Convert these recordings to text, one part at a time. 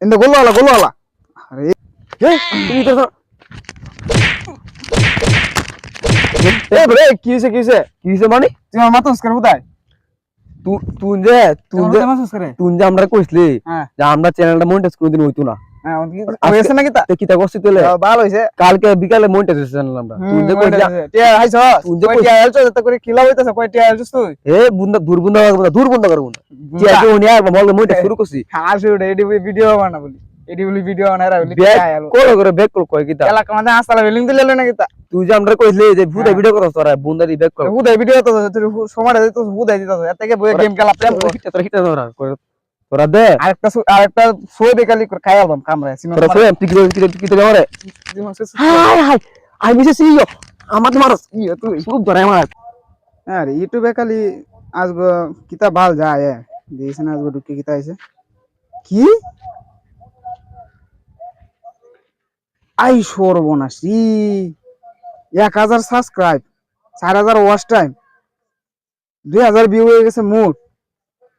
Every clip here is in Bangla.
আলা গোল আলা আরে এই, তুমি তো এ bre কি হইছে কি হইছে কি হইছে মানে তুই আমার মাথা করে বুদাই তুই তুই যে তুই যে তুই যে আমরা কইছলি যে আমরা চ্যানেলটা মনিটাইজ কোনদিন হইতো না হ্যাঁ কিতা হয়েছে কালকে বিকালে কই কই না বল মনিটাইজ শুরু করছি এডি ভিডিও বানা বলি। এডি বলি ভিডিও বানা রা বলি হেলো কল করে ব্যাক কল কয় কিতা এলাকা মধ্যে হাসতালা বিল্ডিং দিলে নাকি তা? তুই যে আমরা কইছলি যে হ্যাঁ। ভিডিও করছ তোরা বুন্দা দি ব্যাক কল হুদাই ভিডিও তো তুই সময় দিতে হুদাই দিতে এত থেকে বই গেম খেলা প্রেম কর। তোরা হিটা তোরা কই- তোরা দে। আরেকটা আরেকটা সই দেখালি খাই আলবাম কামরা সিনেমা তোরা সবাই তুই কি কি কি তো করে hi hi I miss you আমার তোমার ইয়ে তুই খুব ধরে আমার। আরে ইউটিউবে খালি আজব কিতা ভালো যায় দিয়েছে না আজব ঢুকে কিতা আছে কি? আই সর্বনাশী এক হাজার সাবস্ক্রাইব চার হাজার ওয়াচ টাইম দুই হাজার ভিউ হয়ে গেছে মোট।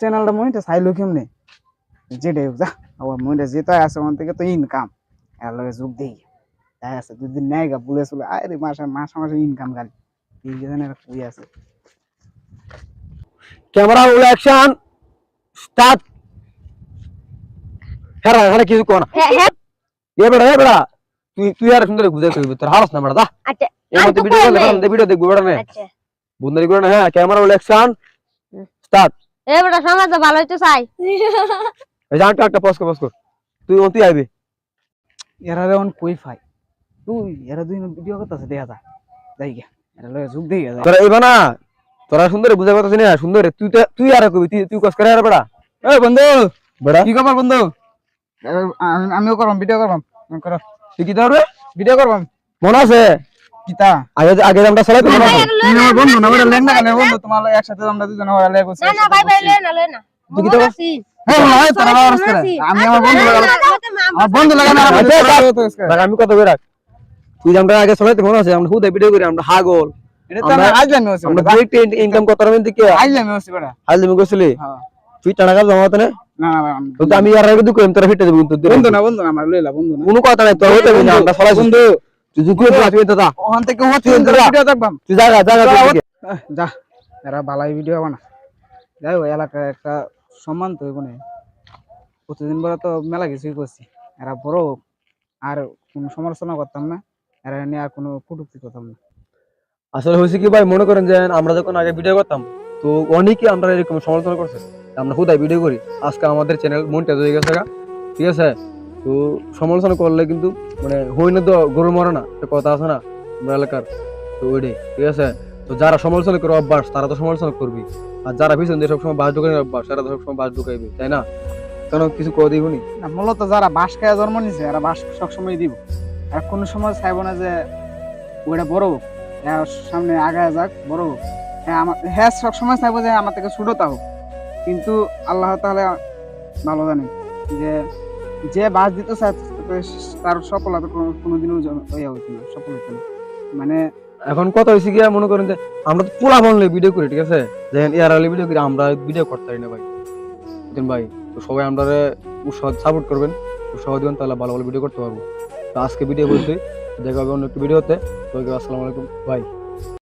চ্যানেলটা মনিটাইজ আইলো কেমনে? যেটাই হোক যা আবার যেটা আছে ওখান থেকে তো ইনকাম এর লগে যোগ দেই। তাই আছে দুদিন নেয় গা বলে চলে আরে মাসে মাসে মাসে ইনকাম গালি এই যে এরা আছে। ক্যামেরা রোল অ্যাকশন স্টার্ট হেরা হেরা কিছু কোনা হ্যাঁ হ্যাঁ। এ বেড়া এ বেড়া। তুই তুই আর সুন্দর বুঝাই কইবি তোর হারস না বেড়া দা আচ্ছা এই মতে ভিডিও কারণ ভিডিও দেখব বেড়া নে। আচ্ছা। বুন্দারি করে না হ্যাঁ ক্যামেরা রোল অ্যাকশন স্টার্ট এ বেটা সমাজ ভালো হইতে চাই। এই জানটা একটা পজ কর তুই অন্তি আইবি। এরা যেমন কই ফাই? তুই এরা দুই ভিডিও করতেছে দেখা যা। যাই গিয়া এরা লগে যোগ দেই যা তোরা এইবা না তোরা সুন্দর বুঝাই কথা না সুন্দর। তুই তুই আর কইবি তুই তুই কস করে আর বেড়া এই বন্ধু বেড়া কি খবর বন্ধু? আমি- আমিও করবাম ভিডিও করবাম আমি করো। তুই কি ধরবে ভিডিও করবাম মনে আছে? কিতা? আগে আগে আমরা সবাই তো আছে তুমি আমার বন্ধু না বড় লেঙ্গা কেন বন্ধু? তোমার একসাথে আমরা দুজন ওরা লেগে না না ভাই ভাই লয় না লয় না। তুই কি তো হ্যাঁ ভাই তোরা আমার রাস্তা আমি আমার বন্ধু লাগা আমার বন্ধু লাগা না। দেখ, আমি কথা কই রাখ। তুই আমরা আগে সবাই তো মনে আছে আমরা হুদে ভিডিও করি আমরা হাগল। এটা তো আমি আমরা- আজ আমরা বড় ইনকাম পারবেন দিকে আজ আমি বড়। হ্যাঁ। তুই টাকা না? আমি- আর দুকো তোরা ফিটে দেব বন্ধু না বন্ধু আমার লইলা বন্ধু কোনো কথা নাই তোর হইতে না আমরা সবাই বন্ধু তুই তুই দাদা। ওখান থেকে হচ্ছে তুই ভিডিও দেখবাম তুই জায়গা জায়গা যা এরা বালাই ভিডিও বানা যাই হোক এলাকায় একটা সম্মান তো এখানে প্রতিদিন বড় তো মেলা কিছুই করছি। এরা বড় আর কোনো সমালোচনা করতাম না। এরা নিয়ে আর কোনো কটুক্তি করতাম না। আসলে হয়েছে কি ভাই মনে করেন যে আমরা যখন আগে ভিডিও করতাম তো অনেকে আমরা এরকম সমালোচনা করছে। আমরা হুদায় ভিডিও করি। আজকে আমাদের চ্যানেল মনটাইজ হয়ে গেছে ঠিক আছে? তো সমালোচনা করলে কিন্তু মানে হই না তো গরু মরে না, একটা কথা আছে না, আমরা এলাকার, তো ওইটাই, ঠিক আছে? তো যারা সমালোচনা করে অভ্যাস, তারা তো সমালোচনা করবি আর যারা পিছন দিয়ে সবসময় বাস ঢুকাই অভ্যাস তারা তো সবসময় বাস ঢুকাইবে, তাই না? কেন কিছু করে দিব নি? মূলত যারা বাস খায় জন্ম নিছে, এরা বাস সবসময় দিব। আর কোনো সময় চাইব না যে, ওইটা বড় হোক এর সামনে আগায় যাক, বড় হোক। হ্যাঁ আমার হ্যাঁ সবসময় চাইব যে আমার থেকে ছোটতা হোক। কিন্তু আল্লাহ তাহলে ভালো জানে যে যে বাস দিতে তার সফলতা কোনো- কোনোদিনও ইয়ে না, সফল হইতো না। মানে এখন কথা হয়েছে কি মনে করেন যে আমরা তো পোলা বনলে ভিডিও করি, ঠিক আছে? যে ইয়ার আলী ভিডিও করি, আমরা ভিডিও করতে পারি না ভাই। বুঝলেন ভাই? তো সবাই আমরা উৎসাহ সাপোর্ট করবেন। উৎসাহ দিবেন, তাহলে ভালো ভালো ভিডিও করতে পারব। তো আজকে ভিডিও বলছি, দেখা হবে অন্য একটু ভিডিওতে তো আসসালামু আলাইকুম, ভাই।